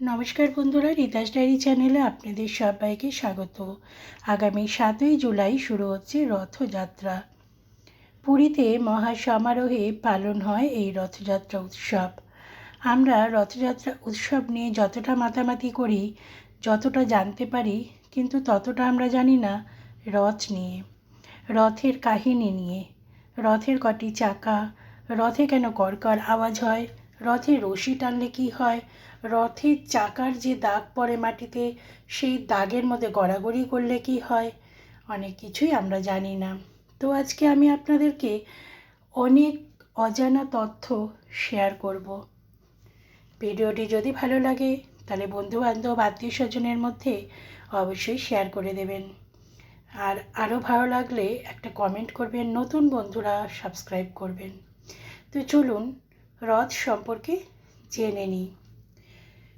নমস্কার বন্ধুরা রিতাস ডায়েরি চ্যানেলে আপনাদের সবাইকে স্বাগত। আগামী সাতই জুলাই শুরু হচ্ছে রথযাত্রা। পুরীতে মহা সমারোহে পালন হয় এই রথযাত্রা উৎসব। আমরা রথযাত্রা উৎসব নিয়ে যতটা মাতামাতি করি, যতটা জানতে পারি, কিন্তু ততটা আমরা জানি না রথ নিয়ে, রথের কাহিনী নিয়ে। রথের কটি চাকা, রথে কেন কড়কড় আওয়াজ হয় রথে রশি টানলে কী হয়? রথের চাকার যে দাগ পড়ে মাটিতে, সেই দাগের মধ্যে গড়াগড়ি করলে কি হয়? অনেক কিছুই আমরা জানি না। তো আজকে আমি আপনাদেরকে অনেক অজানা তথ্য শেয়ার করব। ভিডিওটি যদি ভালো লাগে, তাহলে বন্ধুবান্ধব আত্মীয় স্বজনের মধ্যে অবশ্যই শেয়ার করে দেবেন। আর আরও ভালো লাগলে একটা কমেন্ট করবেন, নতুন বন্ধুরা সাবস্ক্রাইব করবেন। তো চলুন রথ সম্পর্কে জেনে নিই।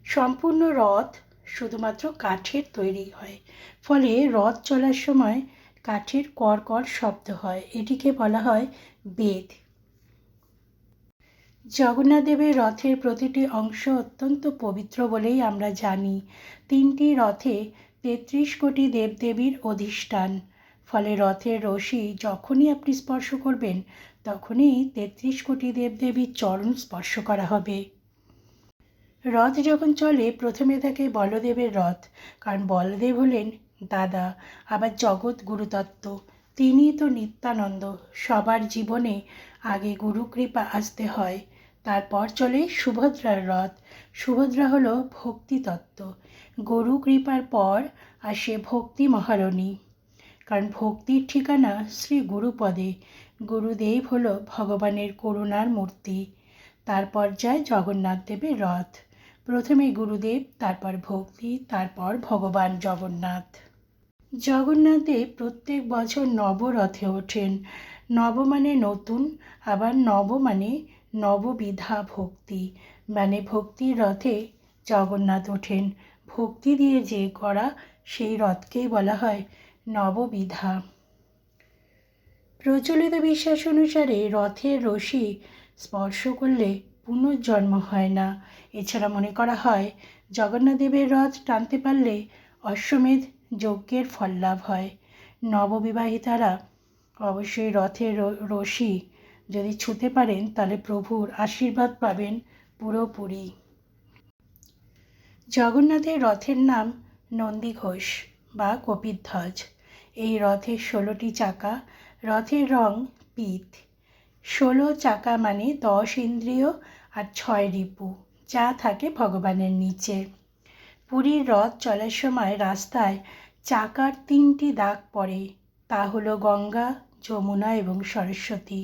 সম্পূর্ণ রথ শুধুমাত্র কাঠের তৈরি হয়, ফলে রথ চলার সময় কাঠের কড়কড় শব্দ হয়, এটিকে বলা হয় বেদ জগন্নাথ দেবের রথের প্রতিটি অংশ অত্যন্ত পবিত্র বলেই আমরা জানি। তিনটি রথে তেত্রিশ কোটি দেবদেবীর অধিষ্ঠান, ফলে রথের রশি যখনই আপনি স্পর্শ করবেন তখনই তেত্রিশ কোটি দেবদেবীর চরণ স্পর্শ করা হবে। রথ যখন চলে, প্রথমে থাকে বলদেবের রথ, কারণ বলদেব হলেন দাদা, আবার জগৎ গুরুতত্ত্ব। তিনি তো নিত্যানন্দ, সবার জীবনে আগে গুরু কৃপা আসতে হয়, তারপর চলে সুভদ্রার রথ। সুভদ্রা হল ভক্তিতত্ত্ব গুরু কৃপার পর আসে ভক্তি মহারণী। কারণ ভক্তির ঠিকানা শ্রী গুরুপদে গুরুদেব হল ভগবানের করুণার মূর্তি। তারপর যায় জগন্নাথ দেবের রথ। প্রথমে গুরুদেব, তারপর ভক্তি, তারপর ভগবান জগন্নাথ। জগন্নাথদেব প্রত্যেক বছর নবরথে ওঠেন। নব মানে নতুন, আবার নব মানে নববিধা ভক্তি। মানে ভক্তির রথে জগন্নাথ ওঠেন। ভক্তি দিয়ে যে করা সেই রথকেই বলা হয় নববিধা। প্রচলিত বিশ্বাস অনুসারে রথের রশি স্পর্শ করলে পুনর্জন্ম হয় না। এছাড়া মনে করা হয় জগন্নাথদেবের রথ টানতে পারলে অশ্বমেধ যজ্ঞের ফল লাভ হয়। নববিবাহিতারা অবশ্যই রথের রশি যদি ছুঁতে পারেন, তাহলে প্রভুর আশীর্বাদ পাবেন পুরোপুরি। জগন্নাথের রথের নাম নন্দী ঘোষ বা কপিধ্বজ এই রথের ষোলোটি চাকা রথের রং পিত। ষোলো চাকা মানে দশ ইন্দ্রিয় আর ছয় রিপু, যা থাকে ভগবানের নিচে। পুরীর রথ চলার সময় রাস্তায় চাকার তিনটি দাগ পড়ে। তা হলো গঙ্গা, যমুনা এবং সরস্বতী,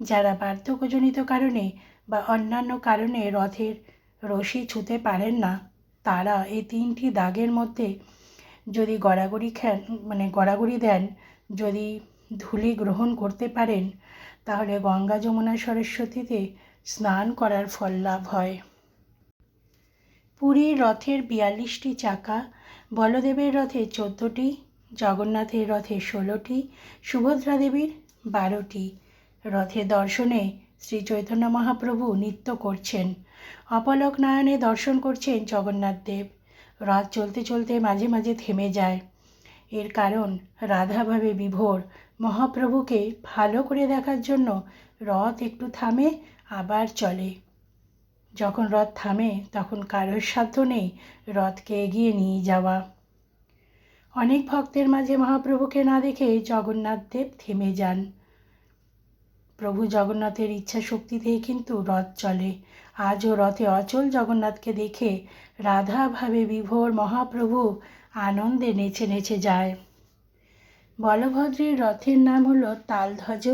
যারা বার্ধক্যজনিত কারণে বা অন্যান্য কারণে রথের রশি ছুঁতে পারেন না। তারা এই তিনটি দাগের মধ্যে যদি গড়াগড়ি খেন মানে গড়াগড়ি দেন, যদি ধুলি গ্রহণ করতে পারেন, তাহলে গঙ্গা যমুনা সরস্বতীতে স্নান করার ফল লাভ হয়। পুরীর রথের বিয়াল্লিশটি চাকা, বলদেবের রথে চোদ্দোটি, জগন্নাথের রথে ষোলোটি সুভদ্রা দেবীর বারোটি। রথে দর্শনে শ্রী চৈতন্য মহাপ্রভু নৃত্য করছেন। অপলক নয়নে দর্শন করছেন জগন্নাথ দেব। রথ চলতে চলতে মাঝে মাঝে থেমে যায়। এর কারণ রাধাভাবে বিভোর। মহাপ্রভুকে ভালো করে দেখার জন্য রথ একটু থামে, আবার চলে। যখন রথ থামে, তখন কারোর সাধ্য নেই রথকে এগিয়ে নিয়ে যাওয়া। অনেক ভক্তের মাঝে মহাপ্রভুকে না দেখে জগন্নাথ দেব থেমে যান। প্রভু জগন্নাথের ইচ্ছা শক্তিতেই কিন্তু রথ চলে। আজও রথে অচল জগন্নাথকে দেখে রাধাভাবে বিভোর মহাপ্রভু আনন্দে নেচে নেচে যায়। বলভদ্রের রথের নাম হলো তালধ্বজ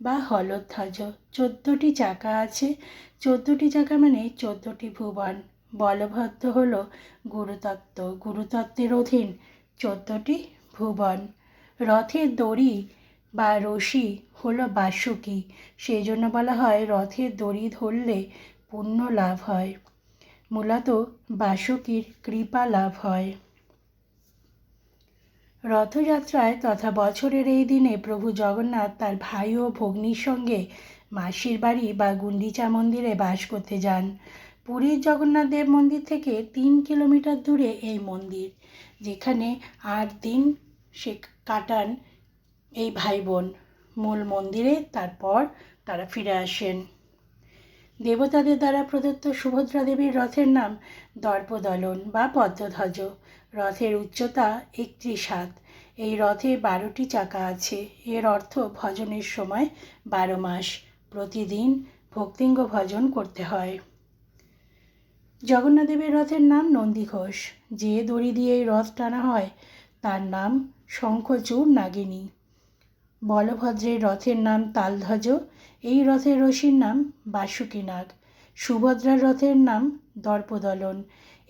বা হলধ্বজ। চোদ্দোটি চাকা আছে। চোদ্দোটি চাকা মানে চোদ্দোটি ভুবন। বলভদ্র হলো গুরুতত্ত্ব, গুরুতত্ত্বের অধীন চোদ্দোটি ভুবন। রথের দড়ি বা রশি হলো বাসুকি। সেই জন্য বলা হয় রথের দড়ি ধরলে পুণ্য লাভ হয়। মূলত বাসুকির কৃপা লাভ হয়। রথযাত্রায় তথা বছরের এই দিনে প্রভু জগন্নাথ তার ভাই ও ভগ্নির সঙ্গে মাসির বাড়ি বা গুন্ডিচা মন্দিরে বাস করতে যান। পুরীর জগন্নাথ দেব মন্দির থেকে তিন কিলোমিটার দূরে এই মন্দির, যেখানে আট দিন সে কাটান এই ভাই বোন মূল মন্দিরে তারপর তারা ফিরে আসেন। দেবতাদের দ্বারা প্রদত্ত সুভদ্রা দেবীর রথের নাম দর্পদলন বা পদ্মধ্বজ। রথের উচ্চতা একত্রিশ হাত। এই রথে বারোটি চাকা আছে। এর অর্থ ভজনের সময় বারো মাস। প্রতিদিন ভক্তিঙ্গ ভজন করতে হয়। জগন্নাথদেবের রথের নাম নন্দী ঘোষ। যে দড়ি দিয়ে এই রথ টানা হয়, তার নাম শঙ্খচূড় নাগিনী। বলভদ্রের রথের নাম তালধ্বজ। এই রথের রশির নাম বাসুকী নাগ সুভদ্রার রথের নাম দর্পদলন।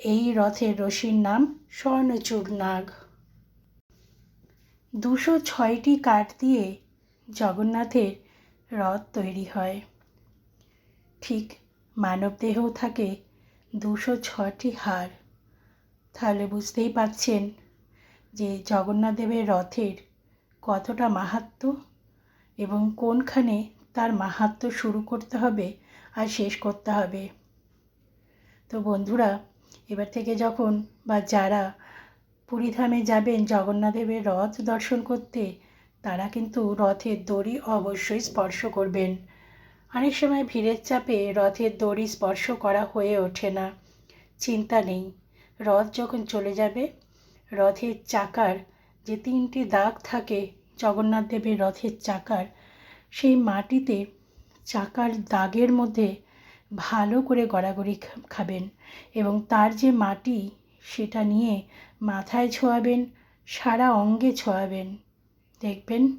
এই রথের রশির নাম স্বর্ণচূড় নাগ। দুশো ছয়টি কাঠ দিয়ে জগন্নাথের রথ তৈরি হয়। ঠিক মানবদেহেও থাকে দুশো ছটি হাড় তাহলে বুঝতেই পাচ্ছেন যে জগন্নাথ দেবের রথের কতটা মাহাত্ম্য এবং কোনখানে তার মাহাত্ম্য শুরু করতে হবে আর শেষ করতে হবে। তো বন্ধুরা এবার থেকে যখন বা যারা পুরীধামে যাবেন জগন্নাথদেবের রথ দর্শন করতে, তারা কিন্তু রথের দড়ি অবশ্যই স্পর্শ করবেন। অনেক সময় ভিড়ের চাপে রথের দড়ি স্পর্শ করা হয়ে ওঠে না। চিন্তা নেই, রথ যখন চলে যাবে, রথের চাকার যে তিনটি দাগ থাকে জগন্নাথ দেবের রথের চাকার, সেই মাটিতে চাকার দাগের মধ্যে ভালো করে গড়াগড়ি খাবেন এবং তার যে মাটি সেটা নিয়ে মাথায় ছোঁয়াবেন, সারা অঙ্গে ছোঁয়াবেন। দেখবেন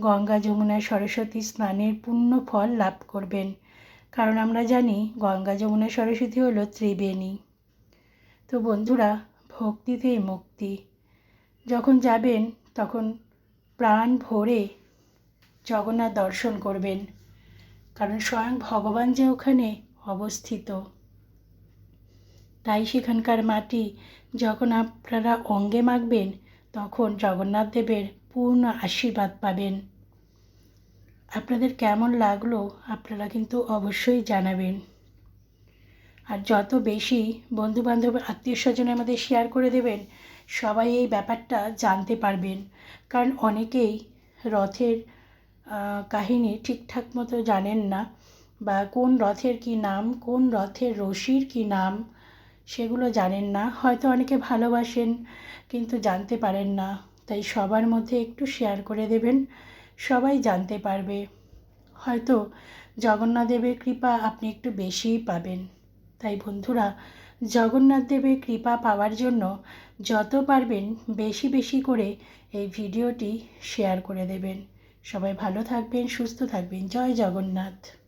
গঙ্গা যমুনা সরস্বতী স্নানের পূর্ণ ফল লাভ করবেন। কারণ আমরা জানি গঙ্গা যমুনা সরস্বতী হলো ত্রিবেণী। তো বন্ধুরা, ভক্তিতেই মুক্তি। যখন যাবেন, তখন প্রাণ ভরে জগন্নাথ দর্শন করবেন। কারণ স্বয়ং ভগবান যে ওখানে অবস্থিত। তাই সেখানকার মাটি যখন আপনারা অঙ্গে মাখবেন, তখন জগন্নাথ দেবের পূর্ণ আশীর্বাদ পাবেন। আপনাদের কেমন লাগল আপনারা কিন্তু অবশ্যই জানাবেন। আর যত বেশি বন্ধুবান্ধব আত্মীয় স্বজনের মধ্যে শেয়ার করে দেবেন, সবাই এই ব্যাপারটা জানতে পারবেন। কারণ অনেকেই রথের কাহিনী ঠিকঠাক মতো জানেন না বা কোন রথের কি নাম, কোন রথের রশির কি নাম, সেগুলো জানেন না। হয়তো অনেকে ভালোবাসেন, কিন্তু জানতে পারেন না। তাই সবার মধ্যে একটু শেয়ার করে দেবেন, সবাই জানতে পারবে। হয়তো জগন্নাথ দেবের কৃপা আপনি একটু বেশিই পাবেন। তাই বন্ধুরা, জগন্নাথ দেবের কৃপা পাওয়ার জন্য যত পারবেন, বেশি বেশি করে এই ভিডিওটি শেয়ার করে দেবেন। সবাই ভালো থাকবেন সুস্থ থাকবেন। জয় জগন্নাথ।